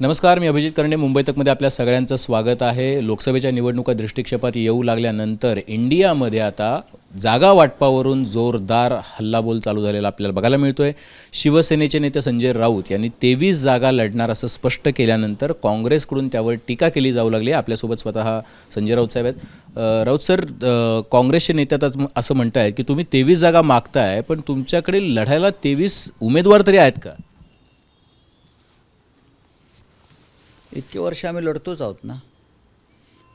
नमस्कार मी अभिजित कर्णे मुंबई तकमध्ये आपल्या सगळ्यांचं स्वागत आहे. लोकसभेच्या निवडणुका दृष्टिक्षेपात येऊ लागल्यानंतर इंडियामध्ये आता जागा वाटपावरून जोरदार हल्लाबोल चालू झालेला आपल्याला बघायला मिळतोय. शिवसेनेचे नेते संजय राऊत यांनी तेवीस जागा लढणार असं स्पष्ट केल्यानंतर काँग्रेसकडून त्यावर टीका केली जाऊ लागली. आपल्यासोबत स्वतः संजय राऊत साहेब आहेत. राऊत सर काँग्रेसचे नेते आता असं म्हणतायत की तुम्ही तेवीस जागा मागताय पण तुमच्याकडे लढायला तेवीस उमेदवार तरी आहेत का? इतके वर्ष आम्ही लढतोच आहोत ना.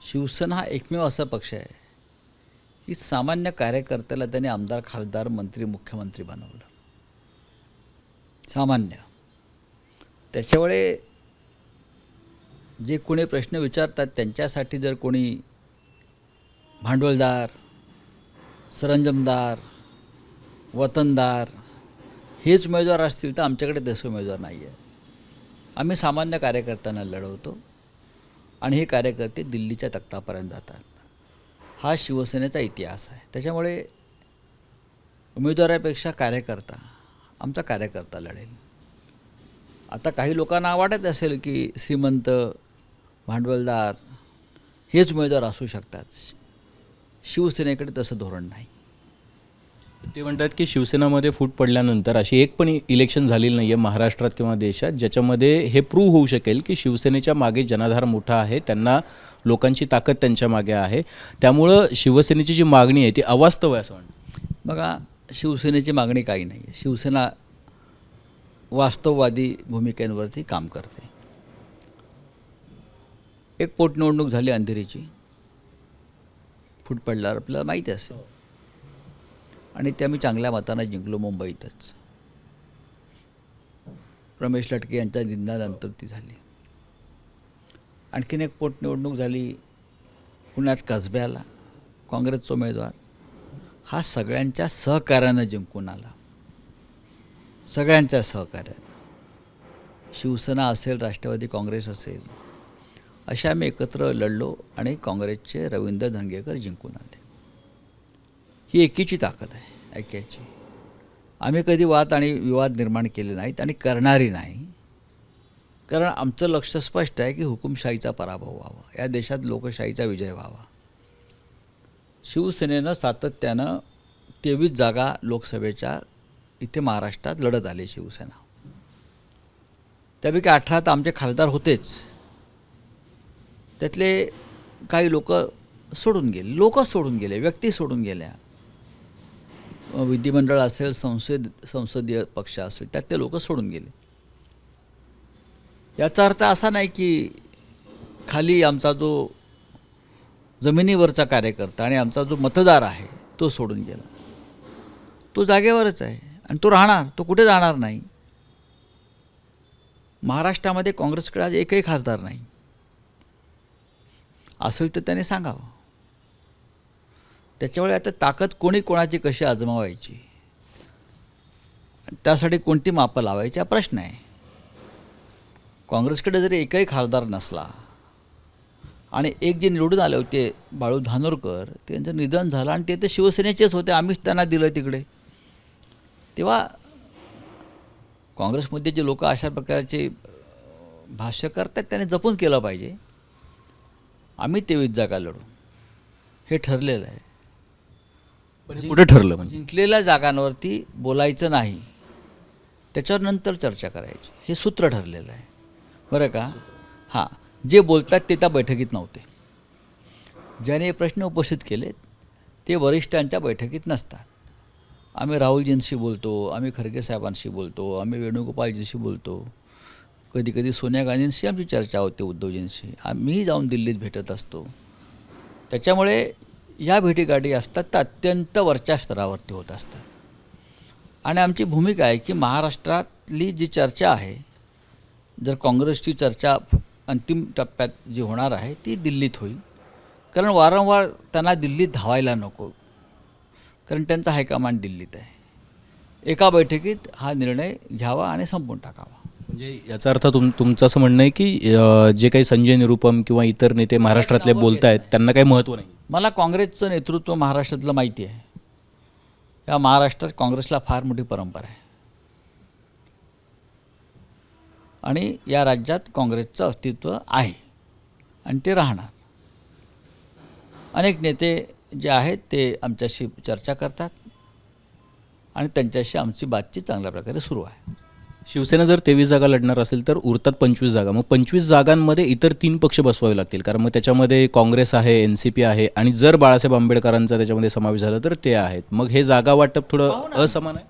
शिवसेना हा एकमेव असा पक्ष आहे की सामान्य कार्यकर्त्याला त्याने आमदार खासदार मंत्री मुख्यमंत्री बनवलं. सामान्य. त्याच्यामुळे जे कोणी प्रश्न विचारतात त्यांच्यासाठी जर कोणी भांडवलदार सरंजमदार वतनदार हेच उमेदवार असतील तर आमच्याकडे तसे उमेदवार नाही आहे आम्ही सामान्य कार्यकर्त्यांना लढवतो आणि हे कार्यकर्ते दिल्लीच्या तख्तापर्यंत जातात. हा शिवसेनेचा इतिहास आहे. त्याच्यामुळे उमेदवारापेक्षा कार्यकर्ता आमचा कार्यकर्ता लढेल. आता काही लोकांना वाटत असेल की श्रीमंत भांडवलदार हेच उमेदवार असू शकतात. शिवसेनेकडे तसं धोरण नाही. ते म्हणतात की शिवसेनामध्ये फूट पडल्यानंतर अशी एक पण इलेक्शन झालेली नाही आहे महाराष्ट्रात किंवा देशात ज्याच्यामध्ये हे प्रूव्ह होऊ शकेल की शिवसेनेच्या मागे जनाधार मोठा आहे त्यांना लोकांची ताकद त्यांच्या मागे आहे. त्यामुळं शिवसेनेची जी मागणी आहे ती अवास्तव आहे असं म्हणतात बघा शिवसेनेची मागणी काही नाही आहे शिवसेना वास्तववादी भूमिकेंवरती काम करते. एक पोटनिवडणूक झाली अंधेरीची. फूट पडल्यावर आपल्याला माहिती असेल. आणि ते आम्ही चांगल्या मतानं जिंकलो मुंबईतच. रमेश लटके यांच्या निधनानंतर ती झाली. आणखीन एक पोटनिवडणूक झाली पुण्यात कसब्याला. काँग्रेसचा उमेदवार. हा सगळ्यांच्या सहकार्यानं जिंकून आला. सगळ्यांच्या सहकार्यानं. शिवसेना असेल राष्ट्रवादी काँग्रेस असेल अशा आम्ही एकत्र लढलो आणि काँग्रेसचे रवींद्र धंगेकर जिंकून आले. ही एकीची ताकद आहे ऐक्याची. आम्ही कधी वाद आणि विवाद निर्माण केले नाहीत आणि करणारी नाही. कारण आमचं लक्ष स्पष्ट आहे की हुकुमशाहीचा पराभव व्हावा. या देशात लोकशाहीचा विजय व्हावा. शिवसेनेनं सातत्यानं तेवीस जागा लोकसभेच्या इथे महाराष्ट्रात लढत आली शिवसेना. त्यापैकी अठरा तर आमचे खासदार होतेच. त्यातले काही लोक सोडून गेले लोक सोडून गेले व्यक्ती सोडून गेल्या. विधिमंडळ असेल संसद संसदीय पक्ष असेल त्यात ते लोक सोडून गेले. याचा अर्थ असा नाही की खाली आमचा जो जमिनीवरचा कार्यकर्ता आणि आमचा जो मतदार आहे तो सोडून गेला. तो जागेवरच आहे आणि तो राहणार तो कुठे जाणार नाही? महाराष्ट्रामध्ये काँग्रेसकडे आज एकही खासदार नाही. असेल तर त्याने सांगावं. त्याच्यामुळे आता ताकद कोणी कोणाची कशी आजमावायची? त्यासाठी कोणती मापं लावायची? हा प्रश्न आहे. काँग्रेसकडे जरी एकही खासदार नसला आणि एक जे निवडून आले होते बाळू धानोरकर त्यांचं निधन झालं आणि ते तर शिवसेनेचेच होते. आम्हीच त्यांना दिलं तिकडे. तेव्हा काँग्रेसमध्ये जे लोक अशा प्रकारचे भाष्य करतात त्याने जपून केलं पाहिजे. आम्ही तेवीस जागा लढू? हे ठरलेलं आहे. पण कुठे ठरलं म्हणजे? जिंकलेल्या जागांवरती बोलायचं नाही त्याच्यावर नंतर चर्चा करायची. हे सूत्र ठरलेलं आहे. बरं का? हां. जे बोलतात ते त्या बैठकीत नव्हते. ज्याने हे प्रश्न उपस्थित केलेत ते वरिष्ठांच्या बैठकीत नसतात. आम्ही राहुलजींशी बोलतो आम्ही खरगे साहेबांशी बोलतो आम्ही वेणुगोपालजीशी बोलतो. कधी कधी सोनिया गांधींशी आमची चर्चा होते उद्धवजींशी. आम्हीही जाऊन दिल्लीत भेटत असतो. त्याच्यामुळे या भेटीगाठी असतात त्या अत्यंत वरच्या स्तरावरती होत असतात. आणि आमची भूमिका आहे की महाराष्ट्रातली जी चर्चा आहे जर काँग्रेसची चर्चा अंतिम टप्प्यात जी होणार आहे ती दिल्लीत होईल. कारण वारंवार त्यांना दिल्लीत धावायला नको. कारण त्यांचा हायकमांड दिल्लीत आहे. एका बैठकीत हा निर्णय घ्यावा आणि संपून टाकावा. म्हणजे याचा अर्थ तुम तुमचं असं म्हणणं आहे की अ, जे काही संजय निरुपम किंवा इतर नेते महाराष्ट्रातले बोलत आहेत त्यांना काही महत्त्व नाही. मला काँग्रेसचं नेतृत्व महाराष्ट्रातलं माहिती आहे. या महाराष्ट्रात काँग्रेसला फार मोठी परंपरा आहे. आणि या राज्यात काँग्रेसचं अस्तित्व आहे. आणि ते राहणार. अनेक नेते जे आहेत ते आमच्याशी चर्चा करतात. आणि त्यांच्याशी आमची बातचीत चांगल्या प्रकारे सुरू आहे. शिवसेना जर तेवीस जागा लढणार असेल तर उरतात पंचवीस जागा. मग पंचवीस जागांमध्ये इतर तीन पक्ष बसवावे लागतील. कारण मग त्याच्यामध्ये काँग्रेस आहे एन सी पी आहे आणि जर बाळासाहेब आंबेडकरांचा त्याच्यामध्ये समावेश झाला तर ते आहेत. मग हे जागा वाटप थोडं असमान आहे?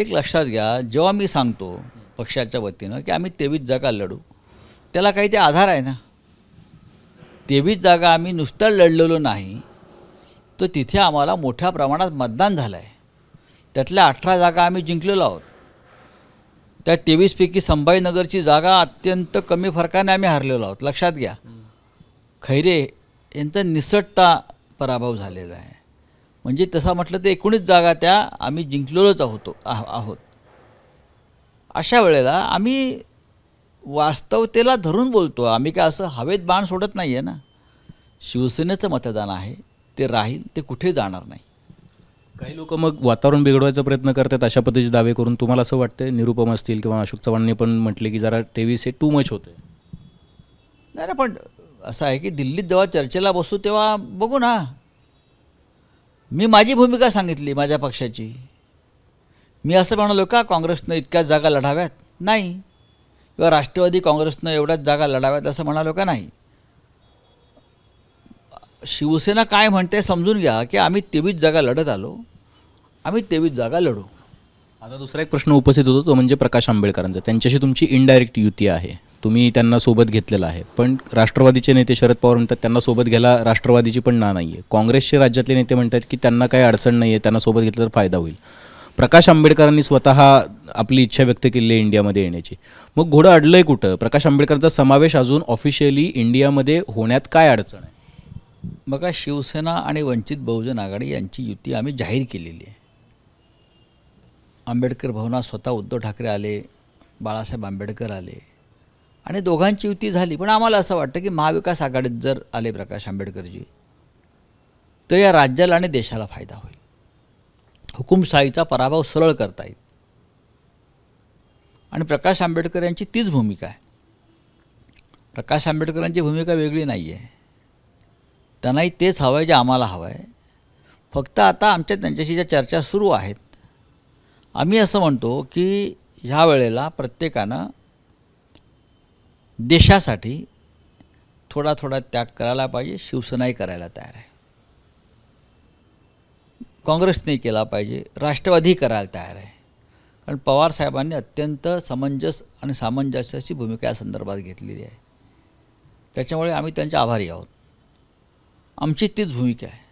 एक लक्षात घ्या जेव्हा मी सांगतो पक्षाच्या वतीनं की आम्ही तेवीस जागा लढू त्याला काही ते आधार आहे ना? तेवीस जागा आम्ही नुसतं लढलेलो नाही तर तिथे आम्हाला मोठ्या प्रमाणात मतदान झालं आहे त्यातल्या अठरा जागा आम्ही जिंकलेलो आहोत. त्या तेवीसपैकी संभाजीनगरची जागा अत्यंत कमी फरकाने आम्ही हरलेलो आहोत. लक्षात घ्या. खैरे यांचा निसटता पराभव झालेला आहे. म्हणजे तसा म्हटलं तर एकूणच जागा त्या आम्ही जिंकलेलोच आहोत आह आहोत. अशा वेळेला आम्ही वास्तवतेला धरून बोलतो. आम्ही काय असं हवेत बाण सोडत नाही आहे ना. शिवसेनेचं मतदान आहे. ते राहील ते कुठे जाणार नाही. काही लोक मग वातावरण बिघडवायचा प्रयत्न करतात अशा पद्धतीचे दावे करून. तुम्हाला असं वाटतं निरुपम असतील किंवा अशोक चव्हाणने पण म्हटले की जरा तेवीस हे टू मच होते नाही ना पण असं आहे की दिल्लीत जेव्हा चर्चेला बसू तेव्हा बघू ना. मी माझी भूमिका सांगितली माझ्या पक्षाची. मी असं म्हणालो का काँग्रेसनं इतक्याच जागा लढाव्यात? नाही. किंवा राष्ट्रवादी काँग्रेसनं एवढ्याच जागा लढाव्यात असं म्हणालो का नाही? शिवसेना काय म्हणते समजून घ्या की आम्ही तेवीस जागा लढत आलो आम्ही तेवीस जागा लढू. आता दुसरा एक प्रश्न उपस्थित होतो तो म्हणजे प्रकाश आंबेडकरांचा. त्यांच्याशी तुमची इनडायरेक्ट युती आहे. तुम्ही त्यांना सोबत घेतलेलं आहे. पण राष्ट्रवादीचे नेते शरद पवार म्हणतात त्यांना सोबत घ्यायला राष्ट्रवादीची पण ना नाही आहे काँग्रेसचे राज्यातले नेते म्हणतात की त्यांना काही अडचण नाही आहे त्यांना सोबत घेतलं तर फायदा होईल. प्रकाश आंबेडकरांनी स्वतः आपली इच्छा व्यक्त केली आहे इंडियामध्ये येण्याची. मग घोडं अडलं आहे कुठं? प्रकाश आंबेडकरांचा समावेश अजून ऑफिशियली इंडियामध्ये होण्यात काय अडचण आहे? बघा शिवसेना आणि वंचित बहुजन आघाडी यांची युती आम्ही जाहीर केलेली आहे. आंबेडकर भवनात स्वतः उद्धव ठाकरे आले बाळासाहेब आंबेडकर आले आणि दोघांची युती झाली. पण आम्हाला असं वाटतं की महाविकास आघाडीत जर आले प्रकाश आंबेडकरजी तर या राज्याला आणि देशाला फायदा होईल. हुकुमशाहीचा पराभव सरळ करता येईल. आणि प्रकाश आंबेडकर यांची तीच भूमिका आहे. प्रकाश आंबेडकरांची भूमिका वेगळी नाही आहे त्यांनाही तेच हवं आहे जे आम्हाला हवं आहे फक्त आता आमच्या त्यांच्याशी ज्या चर्चा सुरू आहेत आम्ही असं म्हणतो की ह्या वेळेला प्रत्येकानं देशासाठी थोडा थोडा त्याग करायला पाहिजे शिवसेनाही करायला तयार आहे. काँग्रेसने केला पाहिजे राष्ट्रवादी करायला तयार आहे. कारण पवार साहेबांनी अत्यंत समंजस आणि सामंजस्याची भूमिका या संदर्भात घेतलेली आहे. त्याच्यामुळे आम्ही त्यांचे आभारी आहोत. आमची तीच भूमिका आहे.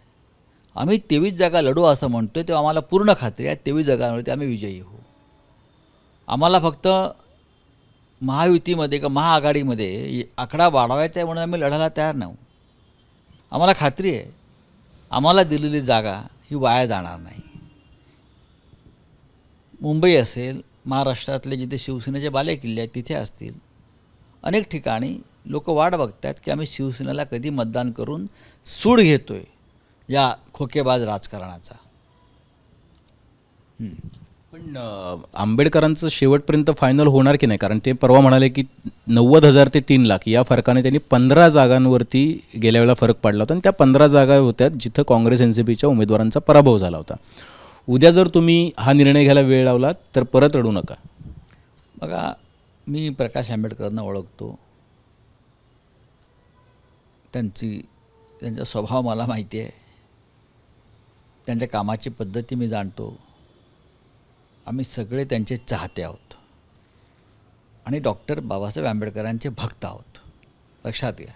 आम्ही तेवीस जागा लढू असं म्हणतो तेव्हा आम्हाला पूर्ण खात्री आहे तेवीस जागांवरती आम्ही विजयी होऊ. आम्हाला फक्त महायुतीमध्ये का महाआघाडीमध्ये आकडा वाढवायचा आहे म्हणून आम्ही लढायला तयार नाही. आम्हाला खात्री आहे आम्हाला दिलेली जागा ही वाया जाणार नाही. मुंबई असेल महाराष्ट्रातले जिथे शिवसेनेचे बालेकिल्ले आहेत तिथे असतील अनेक ठिकाणी लोक वाट बघतात की आम्ही शिवसेनेला कधी मतदान करून सूड घेतोय या खोकेबाज राजकारणाचा. पण आंबेडकरांचं शेवटपर्यंत फायनल होणार की नाही? कारण ते परवा म्हणाले की नव्वद हजार ते तीन लाख या फरकाने त्यांनी पंधरा जागांवरती गेल्या वेळेला फरक पडला होता आणि त्या पंधरा जागा होत्या जिथं काँग्रेस एन सी पीच्या उमेदवारांचा पराभव झाला होता. उद्या जर तुम्ही हा निर्णय घ्यायला वेळ लावला तर परत रडू नका. बघा मी प्रकाश आंबेडकरांना ओळखतो. त्यांची त्यांचा स्वभाव मला माहिती आहे. त्यांच्या कामाची पद्धती मी जाणतो. आम्ही सगळे त्यांचे चाहते आहोत. आणि डॉक्टर बाबासाहेब आंबेडकरांचे भक्त आहोत. लक्षात घ्या.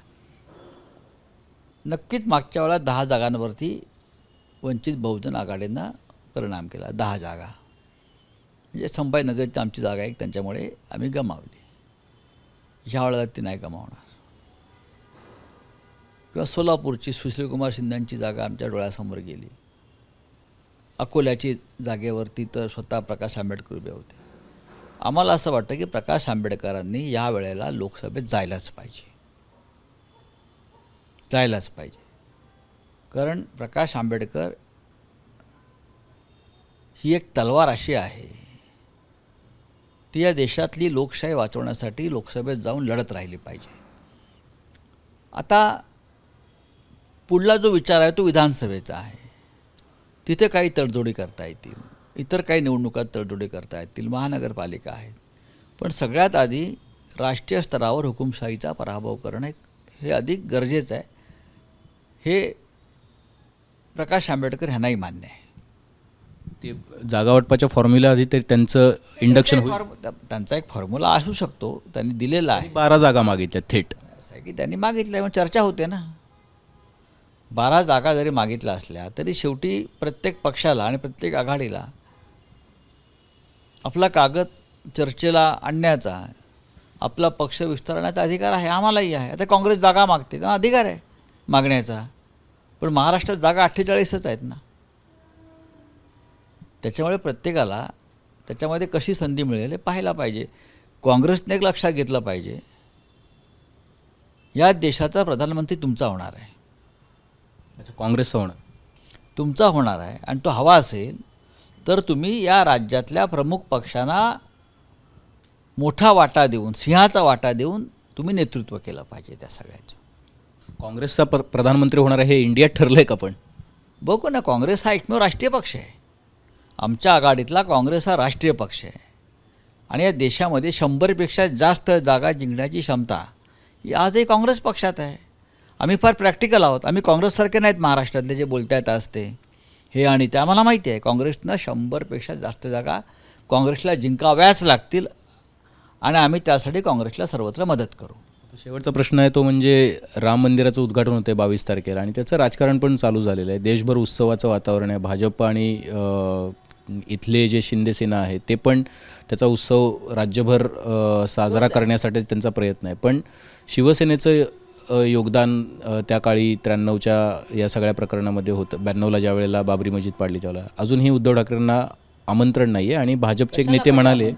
नक्कीच मागच्या वेळा दहा जागांवरती वंचित बहुजन आघाडीनं परिणाम केला. दहा जागा. म्हणजे संभाजीनगरची आमची जागा आहे त्यांच्यामुळे आम्ही गमावली. ह्या वेळेला ती नाही गमावणार. किंवा सोलापूरची सुशीलकुमार शिंद्यांची जागा आमच्या डोळ्यासमोर गेली. अकोल्याची जागेवरती तर स्वतः प्रकाश आंबेडकर उभे होते. आम्हाला असं वाटतं की प्रकाश आंबेडकरांनी या वेळेला लोकसभेत जायलाच पाहिजे. जायलाच पाहिजे. कारण प्रकाश आंबेडकर ही एक तलवार अशी आहे. ती या देशातली लोकशाही वाचवण्यासाठी लोकसभेत जाऊन लढत राहिली पाहिजे. आता पुढला जो विचार आहे तो विधानसभेचा आहे. तिथे काही तडजोडी करता येतील. इतर काही निवडणुकात तडजोडी करता येतील. महानगरपालिका आहेत. पण सगळ्यात आधी राष्ट्रीय स्तरावर हुकुमशाहीचा पराभव करणं हे अधिक गरजेचं आहे. हे प्रकाश आंबेडकर ह्यांनाही मान्य आहे. ते जागा वाटपाच्या फॉर्म्युला आधी ते त्यांचं इंडक्शन त्यांचा एक फॉर्म- त्या- त्यांचा एक फॉर्म्युला असू शकतो. त्यांनी दिलेला आहे. बारा जागा मागितल्या थेट. असं आहे की त्यांनी मागितलं मग चर्चा होते ना. बारा जागा जरी मागितल्या असल्या तरी शेवटी प्रत्येक पक्षाला आणि प्रत्येक आघाडीला आपला कागद चर्चेला आणण्याचा आपला पक्ष विस्तारण्याचा अधिकार आहे आम्हालाही आहे. आता काँग्रेस जागा मागते त्यांना अधिकार आहे मागण्याचा. पण महाराष्ट्रात जागा अठ्ठेचाळीसच आहेत ना. त्याच्यामुळे प्रत्येकाला त्याच्यामध्ये कशी संधी मिळेल हे पाहायला पाहिजे. काँग्रेसने एक लक्षात घेतलं पाहिजे. या देशाचा प्रधानमंत्री तुमचा होणार आहे. अच्छा काँग्रेसचं होणं तुमचा होणार आहे आणि तो हवा असेल तर तुम्ही या राज्यातल्या प्रमुख पक्षांना मोठा वाटा देऊन सिंहाचा वाटा देऊन तुम्ही नेतृत्व केलं पाहिजे त्या सगळ्याचं. काँग्रेसचा प प्रधानमंत्री होणार आहे हे इंडियात ठरलंय का पण? बघू ना काँग्रेस हा एकमेव राष्ट्रीय पक्ष आहे. आमच्या आघाडीतला काँग्रेस हा राष्ट्रीय पक्ष आहे. आणि या देशामध्ये शंभरपेक्षा जास्त जागा जिंकण्याची क्षमता ही आजही काँग्रेस पक्षात आहे. आम्ही फार प्रॅक्टिकल आहोत. आम्ही काँग्रेससारखे नाहीत महाराष्ट्रातले जे बोलता येत असते हे आणि ते आम्हाला माहिती आहे. काँग्रेसनं शंभरपेक्षा जास्त जागा काँग्रेसला जिंकाव्याच लागतील आणि आम्ही त्यासाठी काँग्रेसला सर्वत्र मदत करू. शेवटचा प्रश्न आहे तो म्हणजे राम मंदिराचं उद्घाटन होतं आहे बावीस तारखेला आणि त्याचं राजकारण पण चालू झालेलं आहे. देशभर उत्सवाचं वातावरण आहे. भाजप आणि इथले जे शिंदेसेना आहे ते पण त्याचा उत्सव राज्यभर साजरा करण्यासाठी त्यांचा प्रयत्न आहे. पण शिवसेनेचं योगदान त्या काळी त्र्याण्णवच्या या सगळ्या प्रकरणामध्ये होतं. ब्याण्णवला ज्या वेळेला बाबरी मस्जिद पाडली त्यावेळेला. अजूनही उद्धव ठाकरेंना आमंत्रण नाही आहे आणि भाजपचे एक नेते म्हणाले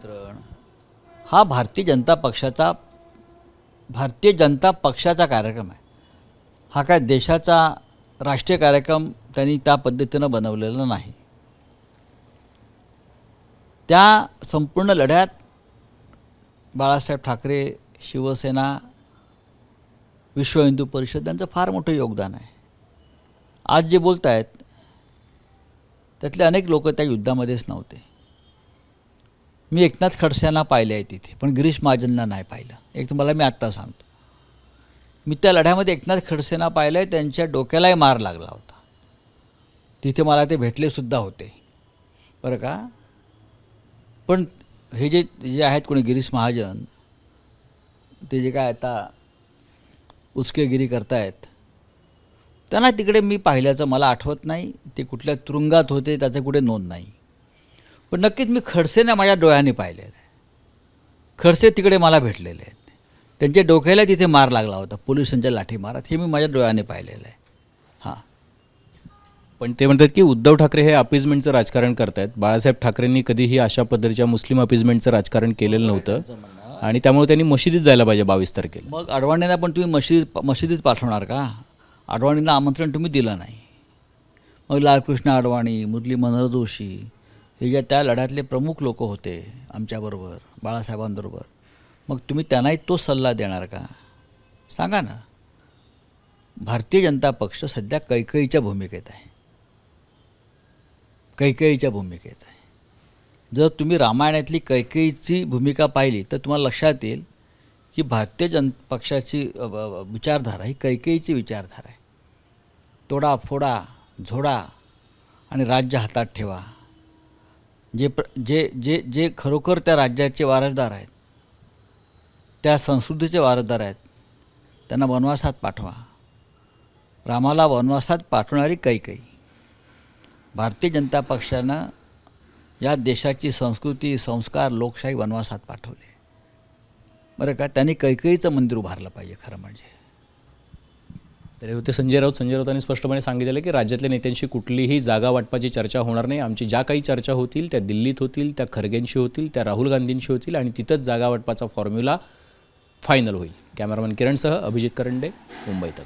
हा भारतीय जनता पक्षाचा भारतीय जनता पक्षाचा कार्यक्रम आहे. हा काय देशाचा राष्ट्रीय कार्यक्रम त्यांनी त्या पद्धतीनं बनवलेला नाही. त्या संपूर्ण लढ्यात बाळासाहेब ठाकरे शिवसेना विश्व हिंदू परिषद यांचं फार मोठं योगदान आहे. आज जे बोलत आहेत त्यातले अनेक लोक त्या युद्धामध्येच नव्हते. मी एकनाथ खडसेंना पाहिले आहे तिथे पण गिरीश महाजनला नाही पाहिलं. एक तुम्हाला मी आत्ता सांगतो. मी त्या लढ्यामध्ये एकनाथ खडसेंना पाहिलं आहे त्यांच्या डोक्यालाही मार लागला होता. तिथे मला ते भेटलेसुद्धा होते. बरं का? पण हे जे जे आहेत कोणी गिरीश महाजन ते जे काय आता उचकेगिरी करतायत. त्यांना तिकडे मी पाहिल्याचं मला आठवत नाही. ते कुठल्या तुरुंगात होते त्याचं कुठे नोंद नाही. पण नक्कीच मी खडसेने माझ्या डोळ्याने पाहिलेलं आहे. खडसे तिकडे मला भेटलेले आहेत. त्यांच्या डोक्याला तिथे मार लागला होता पोलिसांच्या लाठी मारात. हे मी माझ्या डोळ्याने पाहिलेलं आहे. हां. पण ते म्हणतात की उद्धव ठाकरे हे अपिजमेंटचं राजकारण करतायत. बाळासाहेब ठाकरेंनी कधीही अशा पद्धतीच्या मुस्लिम अपिजमेंटचं राजकारण केलेलं नव्हतं. आणि त्यामुळे त्यांनी मशिदीत जायला पाहिजे बावीस तारखेला. मग अडवाणींना पण तुम्ही मशिदीत मशिदीत पाठवणार का? अडवाणींना आमंत्रण तुम्ही दिलं नाही. मग लालकृष्ण अडवाणी मुरली मनोहर जोशी हे ज्या त्या लढ्यातले प्रमुख लोक होते आमच्याबरोबर बाळासाहेबांबरोबर मग तुम्ही त्यांनाही तो सल्ला देणार का? सांगा ना. भारतीय जनता पक्ष सध्या कैकईच्या भूमिकेत आहे. कैकईच्या भूमिकेत आहे. जर तुम्ही रामायणातली कैकेयीची भूमिका पाहिली तर तुम्हाला लक्षात येईल की भारतीय जन पक्षाची विचारधारा ही कैकेयीची विचारधारा आहे. तोडा फोडा झोडा आणि राज्य हातात ठेवा. जे प्र जे जे जे खरोखर त्या राज्याचे वारसदार आहेत त्या संस्कृतीचे वारसदार आहेत त्यांना वनवासात पाठवा. रामाला वनवासात पाठवणारी कैकई भारतीय जनता पक्षानं या देशाची संस्कृती संस्कार लोकशाही वनवासात पाठवले. बरं का? त्यांनी कैकईचं मंदिर उभारलं पाहिजे खरं म्हणजे. तरी होते संजय राऊत. संजय राऊतांनी स्पष्टपणे सांगितलेलं की राज्यातल्या नेत्यांशी कुठलीही जागा वाटपाची चर्चा होणार नाही. आमची ज्या काही चर्चा होतील त्या दिल्लीत होतील त्या खरगेंशी होतील त्या राहुल गांधींशी होतील आणि तिथंच जागा वाटपाचा फॉर्म्युला फायनल होईल. कॅमेरामॅन किरणसह अभिजित करंडे मुंबईतक